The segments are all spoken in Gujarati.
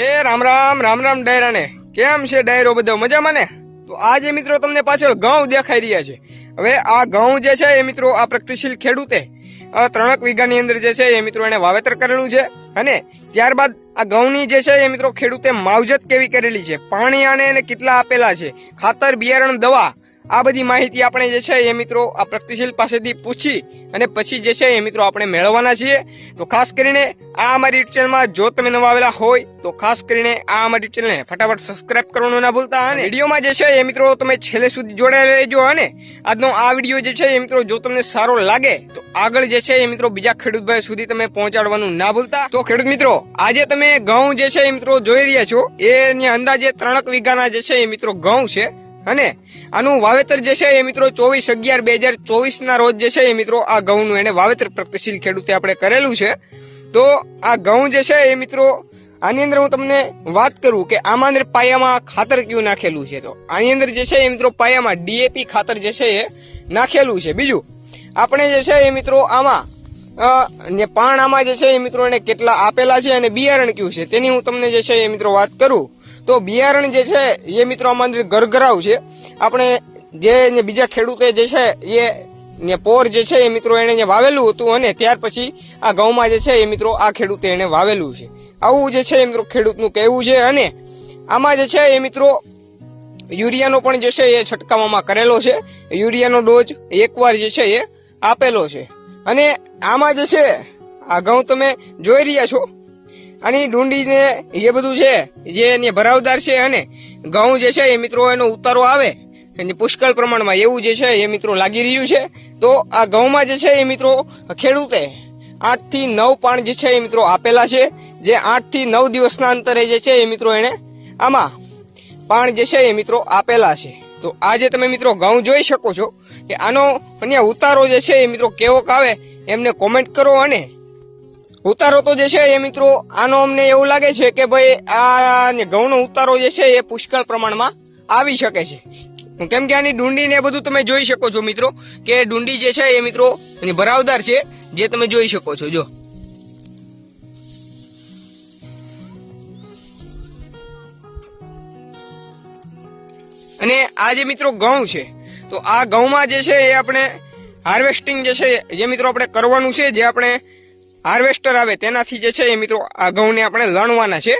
એ રામ રામ રામ રામ ડાયરાને. કેમ છે ડાયરો બધો? મજામાં ને? તો આજે મિત્રો તમને પાછળ ઘઉં દેખાઈ રહ્યા છે. હવે આ ઘઉં જે છે એ મિત્રો આ પ્રગતિશીલ ખેડૂતે ત્રણક વીઘાની અંદર જે છે એ મિત્રો એને વાવેતર કરેલું છે. અને ત્યારબાદ આ ઘઉંની જે છે એ મિત્રો ખેડૂતે માવજત કેવી કરેલી છે? પાણી આને એને કેટલા આપેલા છે? ખાતર બિયારણ દવા આ બધી માહિતી આપણે જે છે એ મિત્રો આ પ્રગતિશીલ પાસેથી પૂછી અને પછી જે છે એ મિત્રો આપણે મેળવવાના છીએ. તો ખાસ કરીને આ અમારી યુટ્યુબ ચેનલમાં જો તમે નવા આવેલા હોય તો ખાસ કરીને આ અમારી ચેનલને ફટાફટ સબસ્ક્રાઇબ કરવાનું ના ભૂલતા અને વિડીયોમાં જે છે એ મિત્રો તમે છેલ્લે સુધી જોડાયેલા રહેજો અને આજનો આ વીડિયો જે છે એ મિત્રો જો તમને સારો લાગે તો આગળ જે છે એ મિત્રો બીજા ખેડૂત ભાઈ સુધી તમે પહોંચાડવાનું ના ભૂલતા. તો ખેડૂત મિત્રો, આજે તમે ઘઉં જે છે એ મિત્રો જોઈ રહ્યા છો, એની અંદાજે ત્રણક વીઘાના જે છે એ મિત્રો ઘઉં છે. અને આનું વાવેતર જે છે એ મિત્રો ચોવીસ અગિયાર બે હજાર ચોવીસ ના રોજ જે છે એ મિત્રો આ ઘઉંનું એને વાવેતર પ્રગતિશીલ ખેડૂતે આપણે કરેલું છે. તો આ ઘઉં જે છે એ મિત્રો, આની અંદર હું તમને વાત કરું કે આમાં અંદર પાયામાં ખાતર કયું નાખેલું છે? તો આની અંદર જે છે એ મિત્રો પાયામાં ડીએપી ખાતર જે છે એ નાખેલું છે. બીજું, આપણે જે છે એ મિત્રો આમાં ને પાણ આમાં જે છે એ મિત્રો એને કેટલા આપેલા છે અને બિયારણ કયું છે? તેની હું તમને જે છે એ મિત્રો વાત કરું. તો બિયારણ જે છે, એ મિત્રો આમાં ગરગરાવ છે. આપણે જે બીજા ખેડૂતે જે છે, એ ને પોર જે છે, એ મિત્રો એને વાવેલું હતું અને ત્યાર પછી આ ઘઉંમાં જે છે, એ મિત્રો આ ખેડૂતે એને વાવેલું છે. આવું જે છે, એ મિત્રો ખેડૂતનું કહેવું છે અને આમાં જે છે, એ મિત્રો યુરિયાનો પણ જે છે, એ છંટકાવમાં કરેલો છે. યુરિયાનો ડોઝ એકવાર જે છે, એ આપેલો છે. અને આમાં જે છે, આ ઘઉં તમે જોઈ રહ્યા છો. આની ડુંડી ને એ બધું છે, જે એની ભરાવદાર છે અને ઘઉં જે છે એ મિત્રો એનો ઉતારો આવે, એની પુષ્કળ પ્રમાણમાં એવું જે છે એ મિત્રો લાગી રહ્યું છે. તો આ ઘઉંમાં જે છે એ મિત્રો ખેડૂતે આઠથી નવ પાણ જે છે એ મિત્રો આપેલા છે, જે આઠથી નવ દિવસના અંતરે જે છે એ મિત્રો એને આમાં પાણ જે છે એ મિત્રો આપેલા છે. તો આજે તમે મિત્રો ઘઉં જોઈ શકો છો, કે આનો અહીંયા ઉતારો જે છે એ મિત્રો કેવો આવે એમને કોમેન્ટ કરો અને ઉતારો તો જે છે એ મિત્રો, આનો અમને એવું લાગે છે કે ભાઈ આ ઘઉંનો ઉતારો જે છે એ પુષ્કળ પ્રમાણમાં આવી શકે છે. કેમ કે આની ડુંડી ને બધું તમે જોઈ શકો છો મિત્રો, કે ડુંડી જે છે એ મિત્રો ભરાવદાર છે, જે તમે જોઈ શકો છો, જો. અને આ જે મિત્રો ઘઉં છે, તો આ ઘઉંમાં જે છે એ આપણે હાર્વેસ્ટિંગ જે છે જે મિત્રો આપણે કરવાનું છે, જે આપણે હાર્વેસ્ટર આવે તેનાથી જે છે એ મિત્રો આ ઘઉંને આપણે લણવાના છે,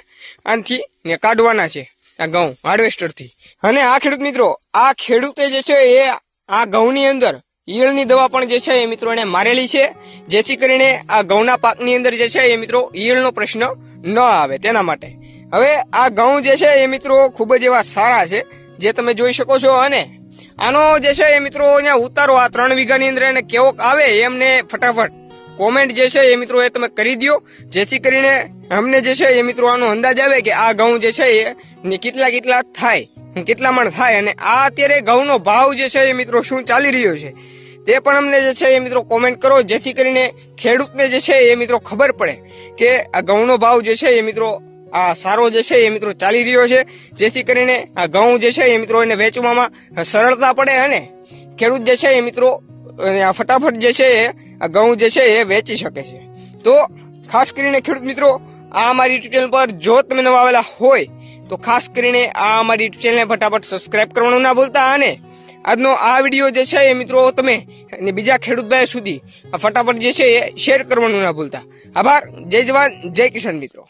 આનાથી ને કાઢવાના છે આ ઘઉં હાર્વેસ્ટરથી. અને આ ખેડૂત મિત્રો, આ ખેડૂતે જે છે એ આ ઘઉંની અંદર ઈયળની દવા પણ જે છે એ મિત્રો એને મારેલી છે, જેથી કરીને આ ઘઉંના પાકની અંદર જે છે એ મિત્રો ઈયળનો પ્રશ્ન ન આવે તેના માટે. હવે આ ઘઉં જે છે એ મિત્રો ખૂબ જ એવા સારા છે, જે તમે જોઈ શકો છો અને આનો જે છે એ મિત્રો અહીંયા ઉતારો આ ત્રણ વીઘાની અંદર એને કેવોક આવે એમને ફટાફટ કોમેન્ટ જે છે એ મિત્રો એ તમે કરી દો જેથી કરીને અમને જે છે એ મિત્રો આનો અંદાજ આવે કે આ ઘઉં જે છે એ કેટલા કેટલા થાય કેટલા મણ થાય અને આ અત્યારે ઘઉંનો ભાવ જે છે એ મિત્રો શું ચાલી રહ્યો છે તે પણ અમને જે છે એ મિત્રો કોમેન્ટ કરો જેથી કરીને ખેડૂતને જે છે એ મિત્રો ખબર પડે કે આ ઘઉંનો ભાવ જે છે એ મિત્રો આ સારો જે છે એ મિત્રો ચાલી રહ્યો છે જેથી કરીને આ ઘઉં જે છે એ મિત્રો એને વેચવામાં સરળતા પડે અને ખેડૂત જે છે એ મિત્રો આ ફટાફટ જે છે એ આ ઘઉં જે છે, એ વેચી શકે છે. તો ખાસ કરીને ખેડૂત મિત્રો, આ અમારી યુટ્યુબ ચેનલ પર જો તમે નવા આવેલા હોય, તો ખાસ કરીને આ અમારી યુટ્યુબ ચેનલને ફટાફટ સબસ્ક્રાઇબ કરવાનું ના ભૂલતા અને આજનો આ વીડિયો જે છે, એ મિત્રો તમે અને બીજા ખેડૂત ભાઈ સુધી આ ફટાફટ જે છે, એ શેર કરવાનું ના ભૂલતા. આભાર. જય જવાન, જય કિસાન મિત્રો.